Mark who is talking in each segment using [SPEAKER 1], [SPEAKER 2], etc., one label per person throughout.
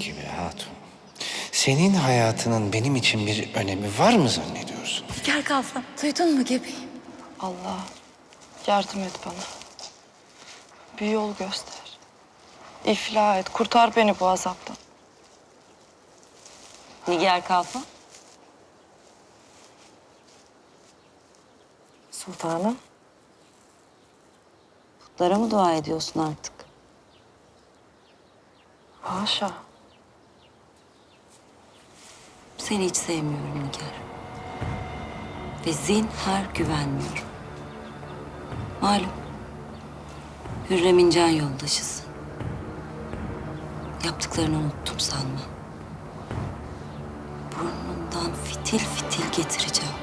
[SPEAKER 1] gibi hatun. Senin hayatının benim için bir önemi var mı zannediyorsun?
[SPEAKER 2] Gel kalfa. Duydun mu gebeğim?
[SPEAKER 3] Allah yardım et bana. Bir yol göster. İflah et, kurtar beni bu azaptan.
[SPEAKER 2] Nigar kalfa.
[SPEAKER 3] Sultanım.
[SPEAKER 2] Putlara mı dua ediyorsun artık?
[SPEAKER 3] Haşa.
[SPEAKER 2] Seni hiç sevmiyorum Nigar. Ve zinhar güvenmiyorum. Malum. Hürrem'in can yoldaşısın. Yaptıklarını unuttum sanma. Burnundan fitil fitil getireceğim.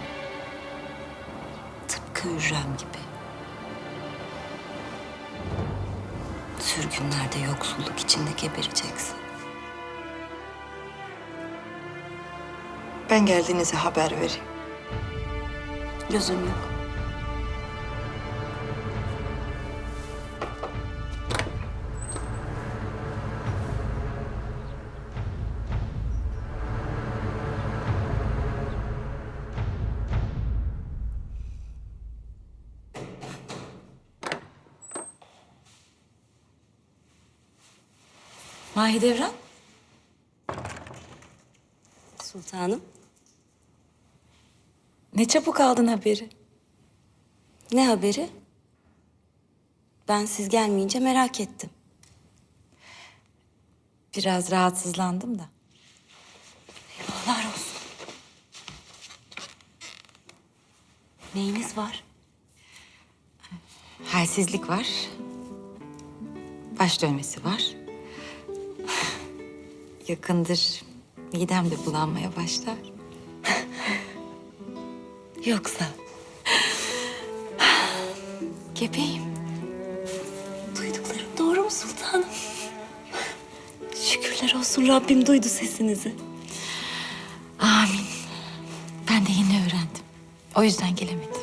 [SPEAKER 2] Tıpkı Hürrem gibi. Sürgünlerde yoksulluk içinde gebereceksin.
[SPEAKER 3] Ben geldiğinize haber vereyim.
[SPEAKER 2] Gözüm yok. Mahidevran. Sultanım.
[SPEAKER 4] Ne çabuk aldın haberi.
[SPEAKER 2] Ne haberi? Ben siz gelmeyince merak ettim.
[SPEAKER 4] Biraz rahatsızlandım da.
[SPEAKER 2] Eyvahlar olsun. Neyiniz var?
[SPEAKER 4] Halsizlik var. Baş dönmesi var. Yakındır midem de bulanmaya başlar.
[SPEAKER 2] Yoksa
[SPEAKER 4] Gebeyim.
[SPEAKER 2] duyduklarım doğru mu sultanım? Şükürler olsun Rabbim duydu sesinizi.
[SPEAKER 4] Amin. Ben de yeni öğrendim. O yüzden gelemedim.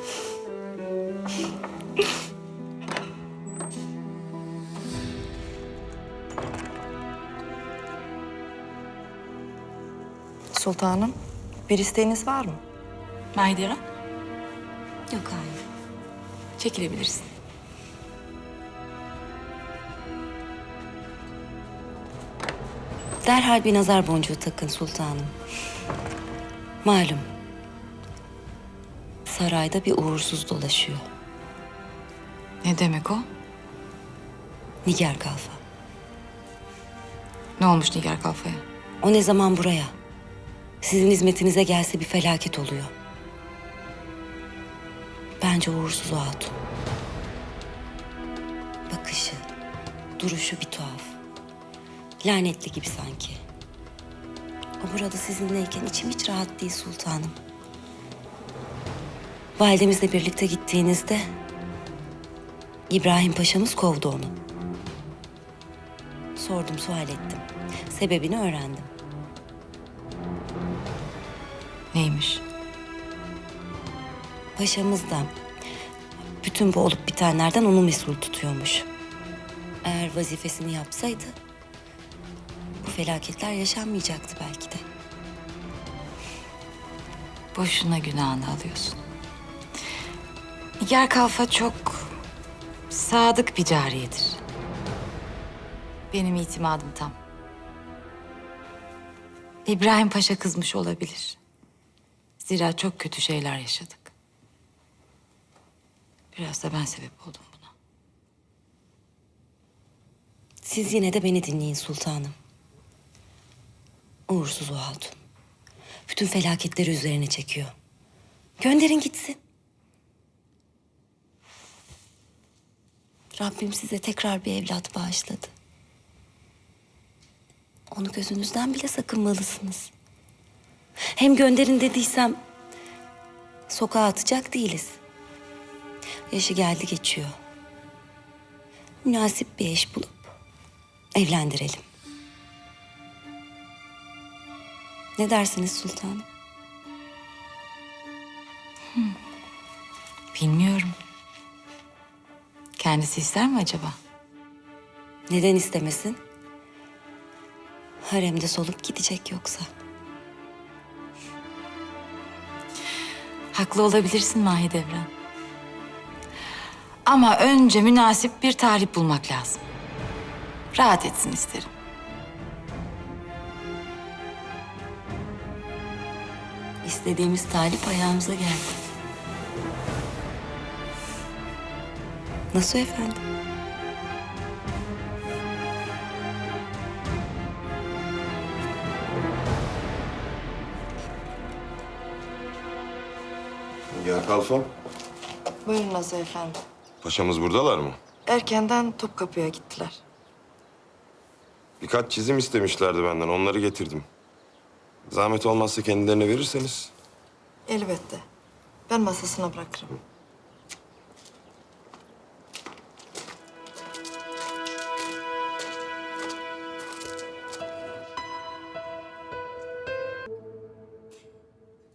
[SPEAKER 3] Sultanım, bir isteğiniz var mı?
[SPEAKER 4] Mahidevran,
[SPEAKER 2] Yok hayır.
[SPEAKER 4] çekilebilirsin.
[SPEAKER 2] Derhal bir nazar boncuğu takın sultanım. Malum. Sarayda bir uğursuz dolaşıyor.
[SPEAKER 4] Ne demek o?
[SPEAKER 2] Nigar Kalfa.
[SPEAKER 4] Ne olmuş Nigar Kalfa'ya?
[SPEAKER 2] O ne zaman buraya? Sizin hizmetinize gelse bir felaket oluyor. Bence uğursuz o hatun. Bakışı, duruşu bir tuhaf. Lanetli gibi sanki. O burada sizinleyken içim hiç rahat değil sultanım. Validemizle birlikte gittiğinizde İbrahim Paşa'mız kovdu onu. Sordum, sual ettim. Sebebini öğrendim.
[SPEAKER 4] Neymiş?
[SPEAKER 2] Paşamız da bütün bu olup bitenlerden onu mesul tutuyormuş. Eğer vazifesini yapsaydı bu felaketler yaşanmayacaktı belki de.
[SPEAKER 4] Boşuna günahını alıyorsun. Nigar Kalfa çok sadık bir cariyedir. Benim itimadım tam. İbrahim Paşa kızmış olabilir. Zira çok kötü şeyler yaşadık. Biraz da ben sebep oldum buna.
[SPEAKER 2] Siz yine de beni dinleyin sultanım. Uğursuz o hatun. Bütün felaketleri üzerine çekiyor. Gönderin gitsin. Rabbim size tekrar bir evlat bağışladı. Onu gözünüzden bile sakınmalısınız. Hem gönderin dediysem sokağa atacak değiliz. Yaşı geldi geçiyor. Münasip bir eş bulup evlendirelim. Ne dersiniz sultanım?
[SPEAKER 4] Bilmiyorum. Kendisi ister mi acaba?
[SPEAKER 2] Neden istemesin? Haremde solup gidecek yoksa.
[SPEAKER 4] Haklı olabilirsin Mahidevran. Ama önce münasip bir talip bulmak lazım. Rahat etsin isterim.
[SPEAKER 2] İstediğimiz talip ayağımıza geldi. Nasıl efendim?
[SPEAKER 5] Gel Kalfam.
[SPEAKER 3] Buyurun Nazlı Efendi.
[SPEAKER 5] Paşamız buradalar mı?
[SPEAKER 3] Erkenden Topkapı'ya gittiler.
[SPEAKER 5] Birkaç çizim istemişlerdi benden. Onları getirdim. Zahmet olmazsa kendilerine verirseniz.
[SPEAKER 3] Elbette. Ben masasına bırakırım.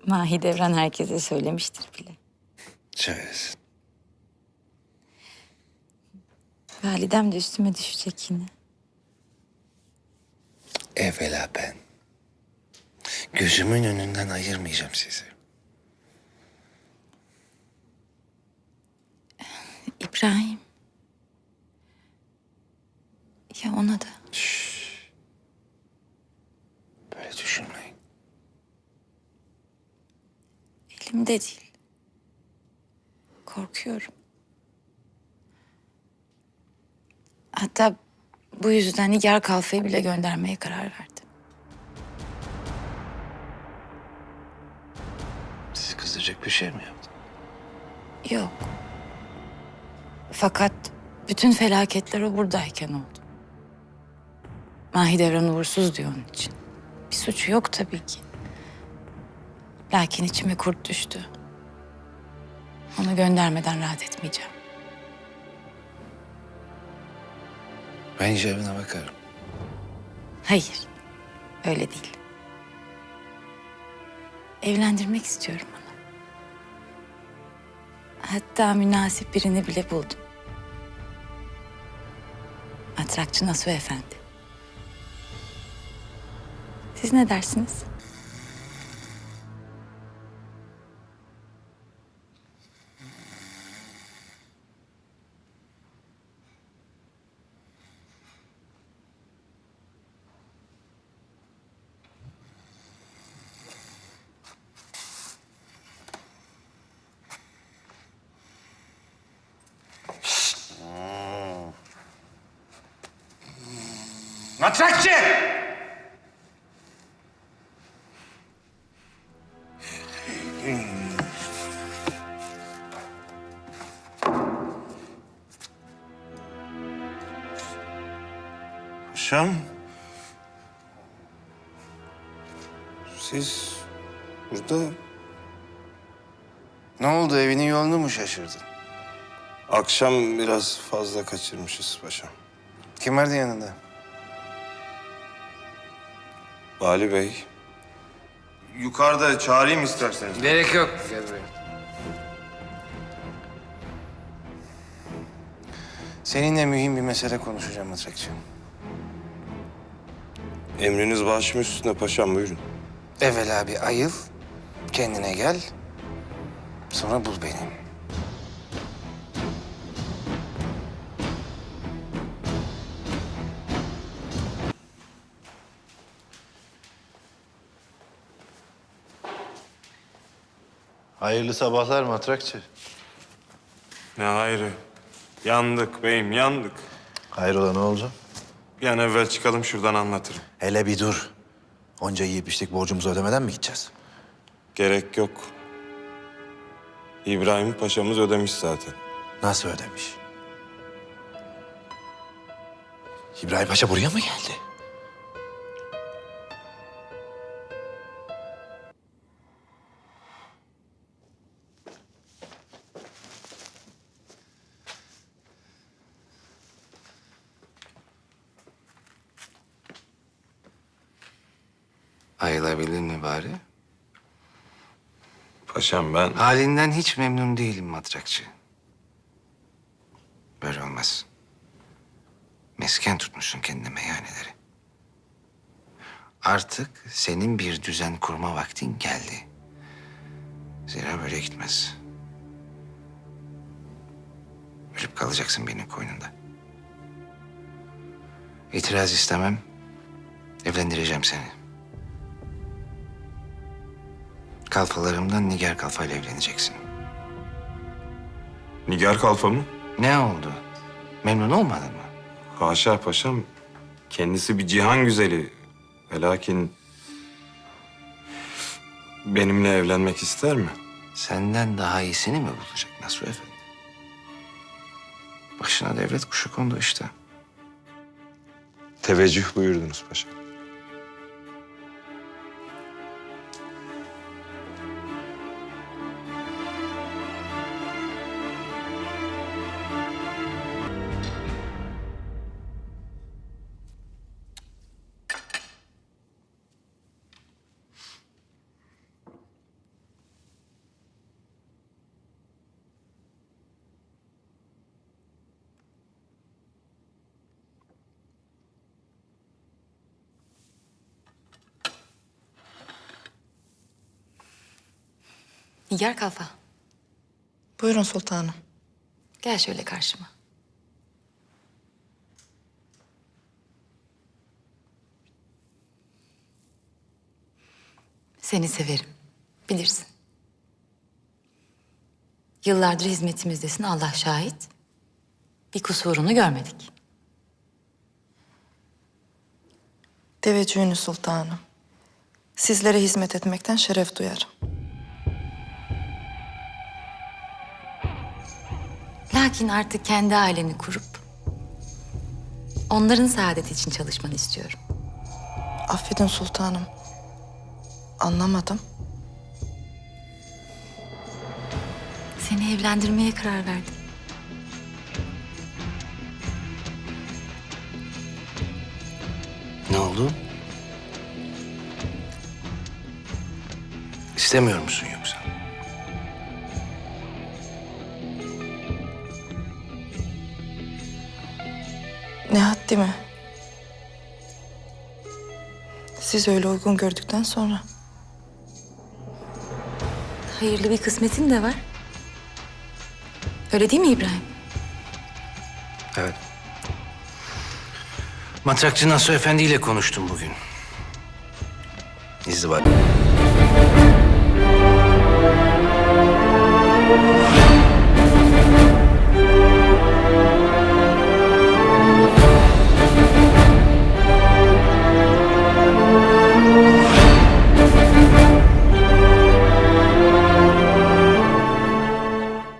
[SPEAKER 4] Mahidevran herkese söylemiştir bile.
[SPEAKER 1] Söylesin.
[SPEAKER 4] Validem de üstüme düşecek yine.
[SPEAKER 1] Evvela ben. Gözümün önünden ayırmayacağım sizi.
[SPEAKER 4] İbrahim. Ya ona da.
[SPEAKER 1] Böyle düşünmeyin.
[SPEAKER 4] Elimde değil. Korkuyorum. Hatta bu yüzden Nigar Kalfa'yı bile göndermeye karar verdim.
[SPEAKER 1] Sizi kızdıracak bir şey mi yaptım?
[SPEAKER 4] Yok. Fakat bütün felaketler o buradayken oldu. Mahidevran uğursuz diyor onun için. Bir suçu yok tabii ki. Lakin içime kurt düştü. Onu göndermeden rahat etmeyeceğim.
[SPEAKER 1] Ben icabına bakarım.
[SPEAKER 4] Hayır, öyle değil. Evlendirmek istiyorum onu. Hatta münasip birini bile buldum. Matrakçı Nasuh Efendi. Siz ne dersiniz?
[SPEAKER 1] Matrakçı!
[SPEAKER 5] Paşam.
[SPEAKER 1] Siz burada... Ne oldu evinin yolunu mu şaşırdın?
[SPEAKER 5] Akşam biraz fazla kaçırmışız paşam.
[SPEAKER 1] Kim vardı yanında?
[SPEAKER 5] Vali Bey. Yukarıda çağırayım isterseniz.
[SPEAKER 1] Gerek yok. Gel buraya. Seninle mühim bir mesele konuşacağım Matrakçı.
[SPEAKER 5] Emriniz başım üstünde paşam buyurun.
[SPEAKER 1] Evvela bir ayıl, kendine gel. Sonra bul beni.
[SPEAKER 6] Hayırlı sabahlar matrakçı.
[SPEAKER 5] Ne hayrı. Yandık beyim yandık.
[SPEAKER 6] Hayrola ne oldu?
[SPEAKER 5] Bir an evvel çıkalım şuradan anlatırım.
[SPEAKER 6] Hele bir dur. Onca yiyip içtik borcumuzu ödemeden mi gideceğiz?
[SPEAKER 5] Gerek yok. İbrahim Paşa'mız ödemiş zaten.
[SPEAKER 6] Nasıl ödemiş? İbrahim Paşa buraya mı geldi?
[SPEAKER 5] Paşam ben...
[SPEAKER 1] Halinden hiç memnun değilim Matrakçı. Böyle olmaz. Mesken tutmuşsun kendine meyhaneleri. Artık senin bir düzen kurma vaktin geldi. Zira böyle gitmez. Ölüp kalacaksın benim koynunda. İtiraz istemem. Evlendireceğim seni. Kalfalarımdan Nigar Kalfa ile evleneceksin.
[SPEAKER 5] Nigar Kalfa mı?
[SPEAKER 1] Ne oldu? Memnun olmadın mı?
[SPEAKER 5] Haşa paşam. Kendisi bir cihan güzeli. Ve lakin... Benimle evlenmek ister mi?
[SPEAKER 1] Senden daha iyisini mi bulacak Nasuh Efendi? Başına devlet kuşu kondu işte.
[SPEAKER 5] Teveccüh buyurdunuz paşam.
[SPEAKER 4] Nigar Kalfa,
[SPEAKER 3] Buyurun sultanım.
[SPEAKER 4] gel şöyle karşıma. Seni severim, bilirsin. Yıllardır hizmetimizdesin, Allah şahit. Bir kusurunu görmedik.
[SPEAKER 3] Teveccühünüz sultanım. Sizlere hizmet etmekten şeref duyarım.
[SPEAKER 4] Lakin artık kendi aileni kurup... ...onların saadeti için çalışmanı istiyorum.
[SPEAKER 3] Affedin sultanım. Anlamadım.
[SPEAKER 4] Seni evlendirmeye karar verdim.
[SPEAKER 1] Ne oldu? İstemiyor musun yoksa?
[SPEAKER 3] Ne haddi mi? Siz öyle uygun gördükten sonra.
[SPEAKER 4] Hayırlı bir kısmetin de var. Öyle değil mi İbrahim?
[SPEAKER 1] Evet. Matrakçı Nasuh Efendi ile konuştum bugün. İzdivaç.